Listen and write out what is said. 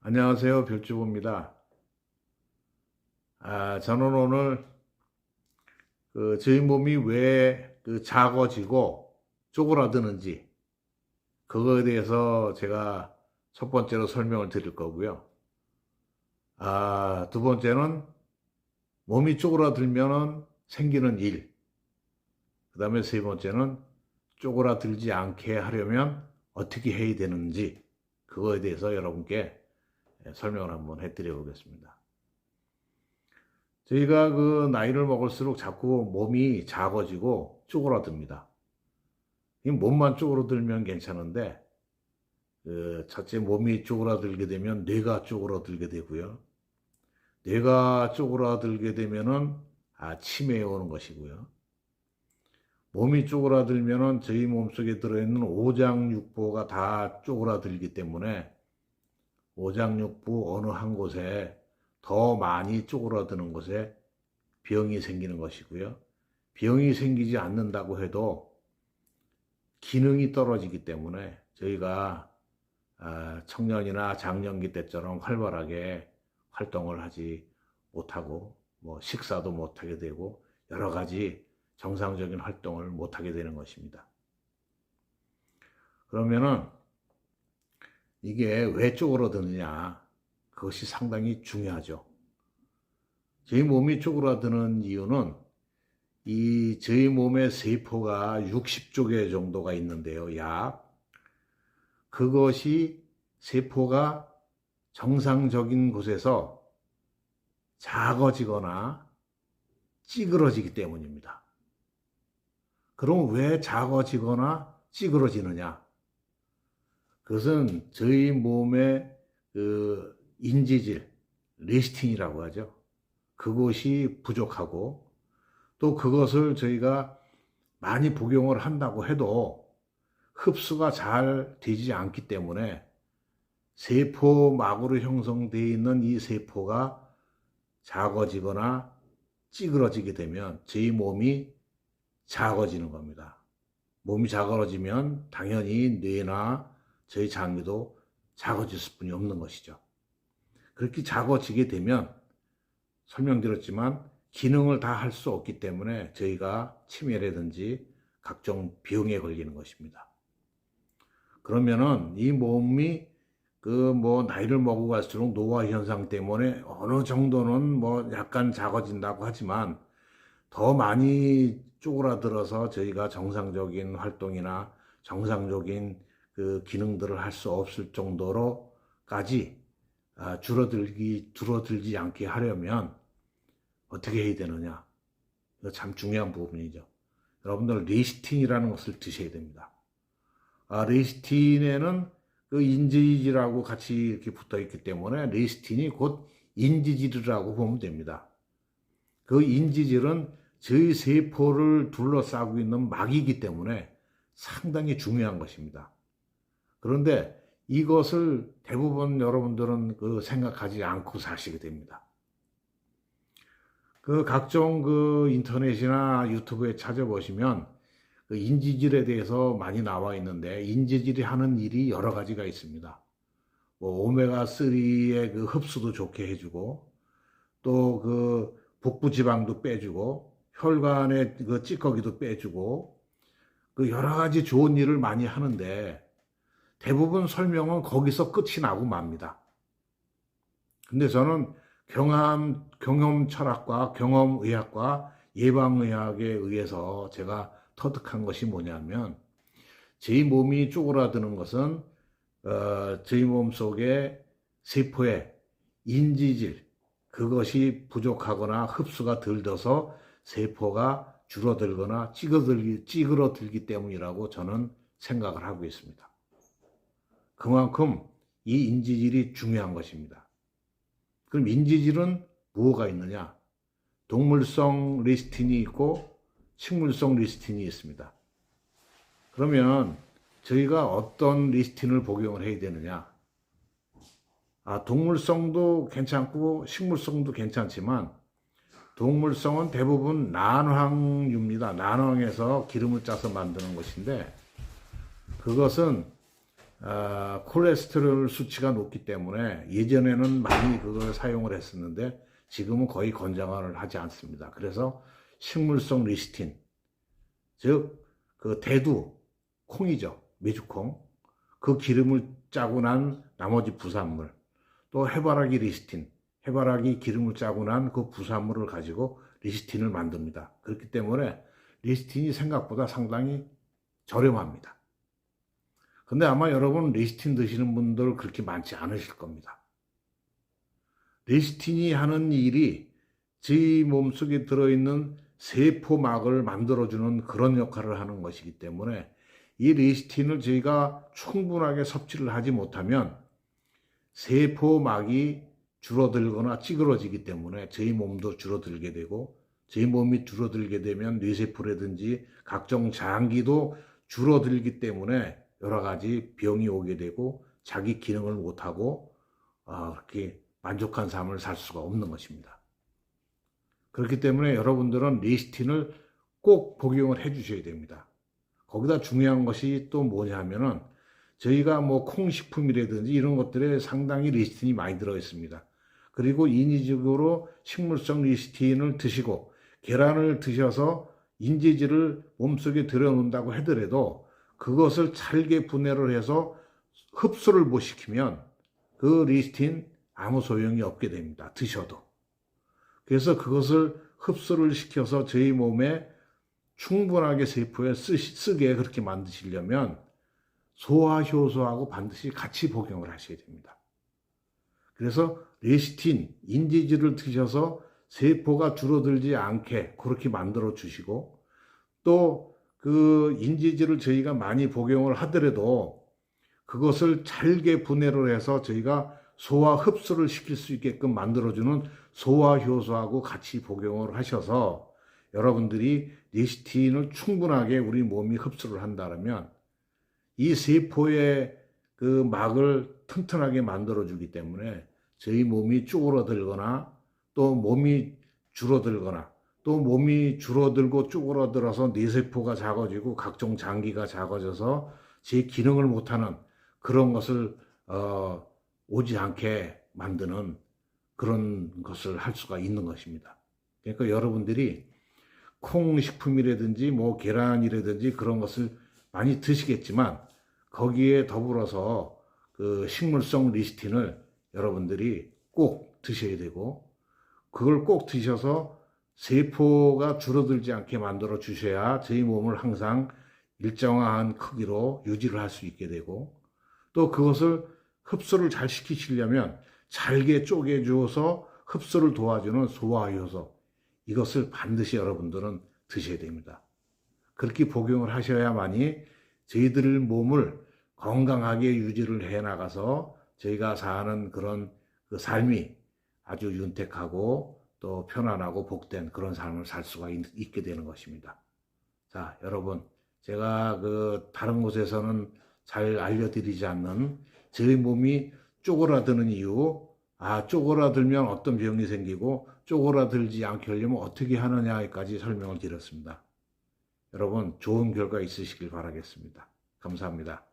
안녕하세요. 별주부입니다. 아, 저는 오늘 그 저희 몸이 왜 그 작아지고 쪼그라드는지 그거에 대해서 제가 첫 번째로 설명을 드릴 거고요. 아, 두 번째는 몸이 쪼그라들면은 생기는 일. 그 다음에 세 번째는 쪼그라들지 않게 하려면 어떻게 해야 되는지 그거에 대해서 여러분께 예, 설명을 한번 해드려 보겠습니다. 저희가 그 나이를 먹을수록 자꾸 몸이 작아지고 쪼그라듭니다. 이 몸만 쪼그라들면 괜찮은데, 그 첫째 몸이 쪼그라들게 되면 뇌가 쪼그라들게 되고요. 뇌가 쪼그라들게 되면은 아, 치매에 오는 것이고요. 몸이 쪼그라들면은 저희 몸속에 들어있는 오장육부가 다 쪼그라들기 때문에 오장육부 어느 한 곳에 더 많이 쪼그라드는 곳에 병이 생기는 것이고요. 병이 생기지 않는다고 해도 기능이 떨어지기 때문에 저희가 아, 청년이나 장년기 때처럼 활발하게 활동을 하지 못하고 뭐 식사도 못하게 되고 여러 가지 정상적인 활동을 못하게 되는 것입니다. 그러면은 이게 왜 쪼그라드느냐? 그것이 상당히 중요하죠. 저희 몸이 쪼그라드는 이유는 이 저희 몸의 세포가 60조 개 정도가 있는데요. 약 그것이 세포가 정상적인 곳에서 작아지거나 찌그러지기 때문입니다. 그럼 왜 작아지거나 찌그러지느냐? 그것은 저희 몸의 그 인지질, 레스틴이라고 하죠. 그것이 부족하고 또 그것을 저희가 많이 복용을 한다고 해도 흡수가 잘 되지 않기 때문에 세포막으로 형성되어 있는 이 세포가 작아지거나 찌그러지게 되면 저희 몸이 작아지는 겁니다. 몸이 작아지면 당연히 뇌나 저희 장기도 작아질 수뿐이 없는 것이죠. 그렇게 작아지게 되면 설명드렸지만 기능을 다 할 수 없기 때문에 저희가 치매라든지 각종 병에 걸리는 것입니다. 그러면은 이 몸이 그 뭐 나이를 먹고 갈수록 노화 현상 때문에 어느 정도는 뭐 약간 작아진다고 하지만 더 많이 쪼그라들어서 저희가 정상적인 활동이나 정상적인 그 기능들을 할 수 없을 정도로까지 아, 줄어들기 줄어들지 않게 하려면 어떻게 해야 되느냐? 이거 참 중요한 부분이죠. 여러분들 레시틴이라는 것을 드셔야 됩니다. 아, 레시틴에는 그 인지질하고 같이 이렇게 붙어 있기 때문에 레시틴이 곧 인지질이라고 보면 됩니다. 그 인지질은 저희 세포를 둘러싸고 있는 막이기 때문에 상당히 중요한 것입니다. 그런데 이것을 대부분 여러분들은 그 생각하지 않고 사시게 됩니다. 그 각종 그 인터넷이나 유튜브에 찾아보시면 그 인지질에 대해서 많이 나와 있는데 인지질이 하는 일이 여러 가지가 있습니다. 뭐 오메가 3의 그 흡수도 좋게 해주고 또 그 복부 지방도 빼주고 혈관의 그 찌꺼기도 빼주고 그 여러 가지 좋은 일을 많이 하는데 대부분 설명은 거기서 끝이 나고 맙니다. 근데 저는 경험, 경험 철학과 경험 의학과 예방 의학에 의해서 제가 터득한 것이 뭐냐면, 저희 몸이 쪼그라드는 것은, 어, 저희 몸 속에 세포의 인지질, 그것이 부족하거나 흡수가 덜 돼서 세포가 줄어들거나 찌그러들기, 찌그러들기 때문이라고 저는 생각을 하고 있습니다. 그만큼 이 인지질이 중요한 것입니다. 그럼 인지질은 무엇가 있느냐? 동물성 리스틴이 있고 식물성 리스틴이 있습니다. 그러면 저희가 어떤 리스틴을 복용을 해야 되느냐? 아, 동물성도 괜찮고 식물성도 괜찮지만 동물성은 대부분 난황유입니다. 난황에서 기름을 짜서 만드는 것인데 그것은 아, 콜레스테롤 수치가 높기 때문에 예전에는 많이 그걸 사용을 했었는데 지금은 거의 권장을 하지 않습니다. 그래서 식물성 리스틴, 즉 그 대두 콩이죠. 메주콩. 그 기름을 짜고 난 나머지 부산물, 또 해바라기 리스틴, 해바라기 기름을 짜고 난 그 부산물을 가지고 리스틴을 만듭니다. 그렇기 때문에 리스틴이 생각보다 상당히 저렴합니다. 근데 아마 여러분 리스틴 드시는 분들 그렇게 많지 않으실 겁니다. 리스틴이 하는 일이 저희 몸속에 들어있는 세포막을 만들어주는 그런 역할을 하는 것이기 때문에 이 리스틴을 저희가 충분하게 섭취를 하지 못하면 세포막이 줄어들거나 찌그러지기 때문에 저희 몸도 줄어들게 되고 저희 몸이 줄어들게 되면 뇌세포라든지 각종 장기도 줄어들기 때문에 여러 가지 병이 오게 되고 자기 기능을 못하고 어, 그렇게 만족한 삶을 살 수가 없는 것입니다. 그렇기 때문에 여러분들은 리스틴을 꼭 복용을 해 주셔야 됩니다. 거기다 중요한 것이 또 뭐냐면은 저희가 뭐 콩식품이라든지 이런 것들에 상당히 리스틴이 많이 들어 있습니다. 그리고 인위적으로 식물성 리스틴을 드시고 계란을 드셔서 인지질을 몸속에 들여놓는다고 하더라도 그것을 잘게 분해를 해서 흡수를 못 시키면 그 리스틴 아무 소용이 없게 됩니다. 드셔도. 그래서 그것을 흡수를 시켜서 저희 몸에 충분하게 세포에 쓰, 쓰게 그렇게 만드시려면 소화 효소하고 반드시 같이 복용을 하셔야 됩니다. 그래서 레시틴, 인지질을 드셔서 세포가 줄어들지 않게 그렇게 만들어 주시고 또 그 인지질을 저희가 많이 복용을 하더라도 그것을 잘게 분해를 해서 저희가 소화 흡수를 시킬 수 있게끔 만들어주는 소화 효소하고 같이 복용을 하셔서 여러분들이 리스틴을 충분하게 우리 몸이 흡수를 한다면 이 세포의 그 막을 튼튼하게 만들어주기 때문에 저희 몸이 쪼그러들거나 또 몸이 줄어들거나 또 몸이 줄어들고 쪼그러들어서 뇌세포가 작아지고 각종 장기가 작아져서 제 기능을 못하는 그런 것을 어, 오지 않게 만드는 그런 것을 할 수가 있는 것입니다. 그러니까 여러분들이 콩 식품이라든지 뭐 계란이라든지 그런 것을 많이 드시겠지만 거기에 더불어서 그 식물성 리스틴을 여러분들이 꼭 드셔야 되고 그걸 꼭 드셔서 세포가 줄어들지 않게 만들어 주셔야 저희 몸을 항상 일정한 크기로 유지를 할 수 있게 되고 또 그것을 흡수를 잘 시키시려면 잘게 쪼개 주어서 흡수를 도와주는 소화 효소 이것을 반드시 여러분들은 드셔야 됩니다. 그렇게 복용을 하셔야만이 저희들 몸을 건강하게 유지를 해 나가서 저희가 사는 그런 그 삶이 아주 윤택하고 또 편안하고 복된 그런 삶을 살 수가 있, 게 되는 것입니다. 자, 여러분, 제가 그 다른 곳에서는 잘 알려드리지 않는 저희 몸이 쪼그라드는 이유, 아, 쪼그라들면 어떤 병이 생기고 쪼그라들지 않게 하려면 어떻게 하느냐까지 설명을 드렸습니다. 여러분, 좋은 결과 있으시길 바라겠습니다. 감사합니다.